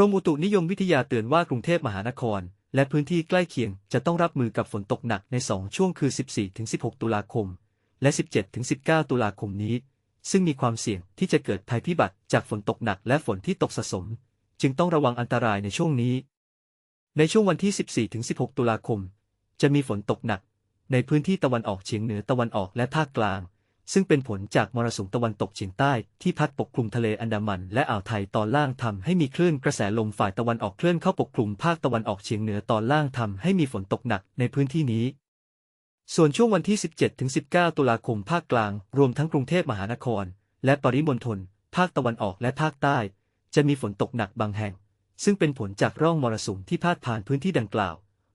กรมอุตุนิยมวิทยาเตือนว่ากรุงเทพมหานคร และพื้นที่ใกล้เคียงจะต้องรับมือกับฝนตกหนักใน 2 ช่วงคือ 14-16 ตุลาคม และ 17-19 ตุลาคมนี้ ซึ่งมีความเสี่ยงที่จะเกิดภัยพิบัติจากฝนตกหนักและฝนที่ตกสะสม จึงต้องระวังอันตรายในช่วงนี้ ในช่วงวันที่ 14-16 ตุลาคม จะมีฝนตกหนัก ในพื้นที่ตะวันออกเฉียงเหนือตะวันออกและภาคกลาง ซึ่งเป็นผลจากมรสุมตะวันตกเฉียงใต้ที่พัดปกคลุมทะเลอันดามันและอ่าวไทยตอนล่างทำให้มีคลื่นกระแสลมฝ่ายตะวันออกเคลื่อนเข้าปกคลุมภาคตะวันออกเฉียงเหนือตอนล่างทำให้มีฝนตกหนักในพื้นที่นี้ ส่วนช่วงวันที่ 17-19 ตุลาคมภาคกลาง รวมทั้งกรุงเทพมหานคร และปริมณฑลภาคตะวันออกและภาคใต้ จะมีฝนตกหนักบางแห่ง ซึ่งเป็นผลจากร่องมรสุมที่พาดผ่านพื้นที่ดังกล่าว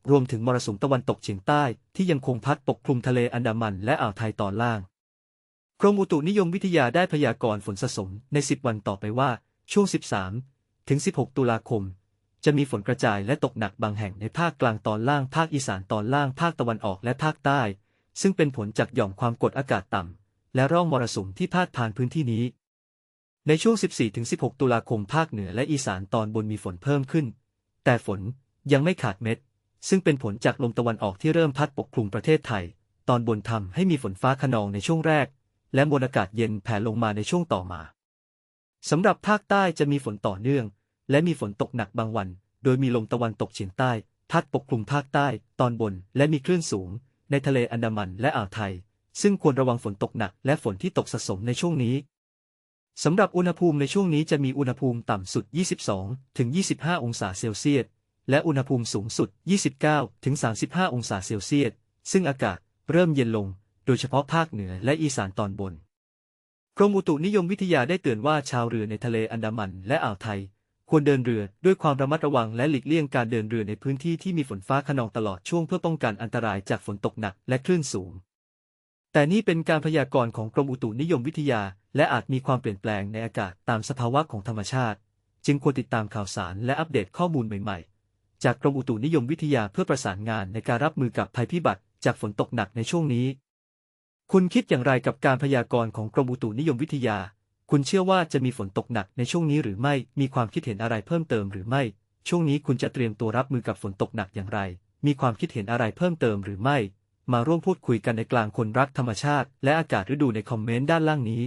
รวมถึงมรสุมตะวันตกเฉียงใต้ที่ยังคงพัดปกคลุมทะเลอันดามันและอ่าวไทยตอนล่าง รมอุตุนิยมวิทยาได้พยากรณ์ฝนสะสมใน 10 วันต่อไปว่า ช่วง 13 ถึง 16 ตุลาคม จะมีฝนกระจายและตกหนักบางแห่งในภาคกลางตอนล่าง ภาคอีสานตอนล่าง ภาคตะวันออกและภาคใต้ ซึ่งเป็นผลจากหย่อมความกดอากาศต่ำ และร่องมรสุมที่พาดผ่านพื้นที่นี้ ในช่วง 14-16 ตุลาคม ภาคเหนือและอีสานตอนบนมีฝนเพิ่มขึ้น แต่ฝนยังไม่ขาดเม็ด ซึ่งเป็นผลจากลมตะวันออกที่เริ่มพัดปกคลุมประเทศไทย ตอนบนทำให้มีฝนฟ้าขนองในช่วงแรก และมวลอากาศเย็นแผ่ลงมาในช่วงต่อมาสำหรับภาคใต้จะมีฝนต่อเนื่อง และมีฝนตกหนักบางวัน โดยมีลมตะวันตกเฉียงใต้พัดปกคลุมภาคใต้ตอนบนและมีคลื่นสูง ในทะเลอันดามันและอ่าวไทย ซึ่งควรระวังฝนตกหนักและฝนที่ตกสะสมในช่วงนี้สำหรับอุณหภูมิในช่วงนี้จะมีอุณหภูมิต่ำสุด 22 ถึง 25 องศาเซลเซียส และอุณหภูมิสูงสุด 29 ถึง 35 องศาเซลเซียส ซึ่งอากาศเริ่มเย็นลง โดยเฉพาะภาคเหนือและอีสานตอนบน กรมอุตุนิยมวิทยาได้เตือนว่าชาวเรือในทะเลอันดามันและอ่าวไทย ควรเดินเรือด้วยความระมัดระวังและหลีกเลี่ยงการเดินเรือในพื้นที่ที่มีฝนฟ้าขนองตลอดช่วงเพื่อป้องกันอันตรายจากฝนตกหนักและคลื่นสูง แต่นี่เป็นการพยากรณ์ของกรมอุตุนิยมวิทยา และอาจมีความเปลี่ยนแปลงในอากาศตามสภาวะของธรรมชาติ จึงควรติดตามข่าวสารและอัปเดตข้อมูลใหม่ ๆ จากกรมอุตุนิยมวิทยาเพื่อประสานงานในการรับมือกับภัยพิบัติจากฝนตกหนักในช่วงนี้ คุณคิดอย่างไรกับการพยากรณ์ของกรมอุตุนิยมวิทยา คุณเชื่อว่าจะมีฝนตกหนักในช่วงนี้หรือไม่ มีความคิดเห็นอะไรเพิ่มเติมหรือไม่ ช่วงนี้คุณจะเตรียมตัวรับมือกับฝนตกหนักอย่างไร มีความคิดเห็นอะไรเพิ่มเติมหรือไม่ มาร่วมพูดคุยกันในกลางคนรักธรรมชาติ และอากาศฤดูในคอมเมนต์ด้านล่างนี้